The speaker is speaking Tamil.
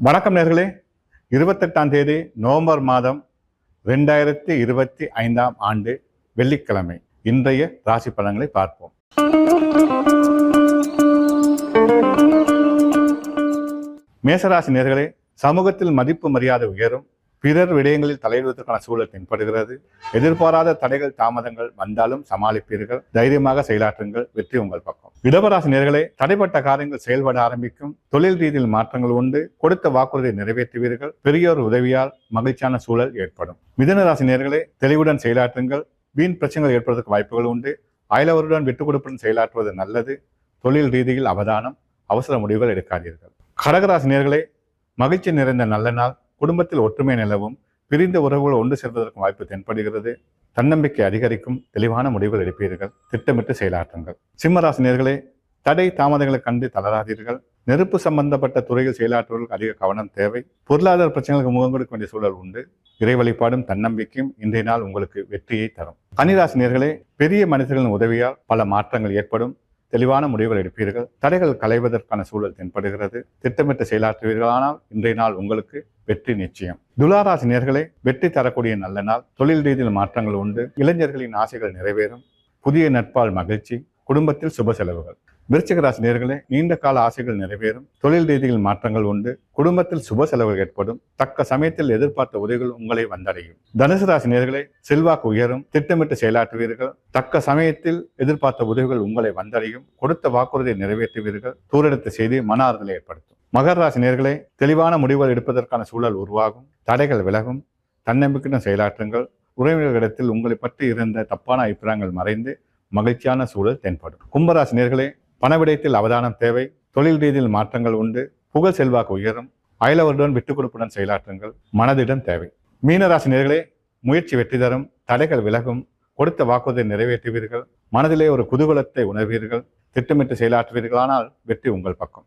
வணக்கம் நேர்களே. இருபத்தெட்டாம் தேதி நவம்பர் மாதம் ரெண்டாயிரத்தி இருபத்தி ஐந்தாம் ஆண்டு வெள்ளிக்கிழமை. இன்றைய ராசி பலன்களை பார்ப்போம். மேசராசி நேர்களே சமூகத்தில் மதிப்பு மரியாதை உயரும். பிறர் விடயங்களில் தலையிடுவதற்கான சூழல் தென்படுகிறது. எதிர்பாராத தடைகள் தாமதங்கள் வந்தாலும் சமாளிப்பீர்கள். தைரியமாக செயலாற்றுங்கள். வெற்றி உங்கள் பக்கம். இடவராசி நேர்களை தடைப்பட்ட காரியங்கள் செயல்பட ஆரம்பிக்கும். தொழில் ரீதியில் மாற்றங்கள் உண்டு. கொடுத்த வாக்குறுதியை நிறைவேற்றுவீர்கள். பெரியோர் உதவியால் மகிழ்ச்சியான சூழல் ஏற்படும். மிதனராசி நேர்களை தெளிவுடன் செயலாற்றுங்கள். வீண் பிரச்சனைகள் ஏற்படுவதற்கு வாய்ப்புகள் உண்டு. அயலவருடன் விட்டுக் கொடுப்புடன் செயலாற்றுவது நல்லது. தொழில் ரீதியில் அவதானம். அவசர முடிவுகள் எடுக்காதீர்கள். கடகராசி நேர்களை மகிழ்ச்சி நிறைந்த நல்ல நாள். குடும்பத்தில் ஒற்றுமை நிலவும் பிரிந்த உறவுகள் ஒன்று சேர்வதற்கும் வாய்ப்பு தென்படுகிறது. தன்னம்பிக்கை அதிகரிக்கும் தெளிவான முடிவுகள் எடுப்பீர்கள். திட்டமிட்டு செயலாற்றுங்கள். சிம்மராசினியர்களே தடை தாமதங்களை கண்டு தளராதீர்கள். நெருப்பு சம்பந்தப்பட்ட துறையில் செயலாற்றுவதற்கு அதிக கவனம் தேவை. பொருளாதார பிரச்சனைகளுக்கு முகம் கொடுக்க வேண்டிய சூழல் உண்டு. இறை வழிபாடும் தன்னம்பிக்கையும் இன்றைய நாள் உங்களுக்கு வெற்றியை தரும். கனிராசினியர்களே பெரிய மனிதர்களின் உதவியால் பல மாற்றங்கள் ஏற்படும். தெளிவான முடிவுகள் எடுப்பீர்கள். தடைகள் களைவதற்கான சூழல் தென்படுகிறது. திட்டமிட்டு செயலாற்றுவீர்களானால் இன்றைய நாள் உங்களுக்கு வெற்றி நிச்சயம். துளாராசி நேர்களை வெற்றி தரக்கூடிய நல்ல நாள். தொழில் ரீதியில் மாற்றங்கள் உண்டு. இளைஞர்களின் ஆசைகள் நிறைவேறும். புதிய நட்பால் மகிழ்ச்சி. குடும்பத்தில் சுப செலவுகள். விருச்சிகராசி நேர்களே நீண்ட கால ஆசைகள் நிறைவேறும். தொழில் ரீதியில் மாற்றங்கள் உண்டு. குடும்பத்தில் சுப செலவுகள் ஏற்படும். தக்க சமயத்தில் எதிர்பார்த்த உதவிகள் உங்களை வந்தடையும். தனுசு ராசி நேர்களே செல்வாக்கு உயரும். திட்டமிட்டு செயலாற்றுவீர்கள். தக்க சமயத்தில் எதிர்பார்த்த உதவிகள் உங்களை வந்தடையும். கொடுத்த வாக்குறுதியை நிறைவேற்றுவீர்கள். தூரெடுத்த செய்தி மன ஆறுதலை ஏற்படுத்தும். மகர ராசி நேர்களே தெளிவான முடிவுகள் எடுப்பதற்கான சூழல் உருவாகும். தடைகள் விலகும். தன்னம்பிக்கையுடன் செயலாற்றுங்கள். உறவினர்களிடத்தில் உங்களை பற்றி இருந்த தப்பான அபிப்பிராயங்கள் மறைந்து மகிழ்ச்சியான சூழல் தென்படும். கும்பராசி நேர்களே பணவிடயத்தில் அவதானம் தேவை தொழில் ரீதியில் மாற்றங்கள் உண்டு புகழ் செல்வாக்கு உயரும் அயலவருடன் விட்டுக் கொடுப்புடன் செயலாற்றுங்கள் மனதிடம் தேவை. மீனராசி நேர்களே முயற்சி வெற்றி தரும் தடைகள் விலகும் கொடுத்த வாக்குறுதியை நிறைவேற்றுவீர்கள் மனதிலே ஒரு குதூகலத்தை உணர்வீர்கள் திட்டமிட்டு செயலாற்றுவீர்களானால் வெற்றி உங்கள் பக்கம்.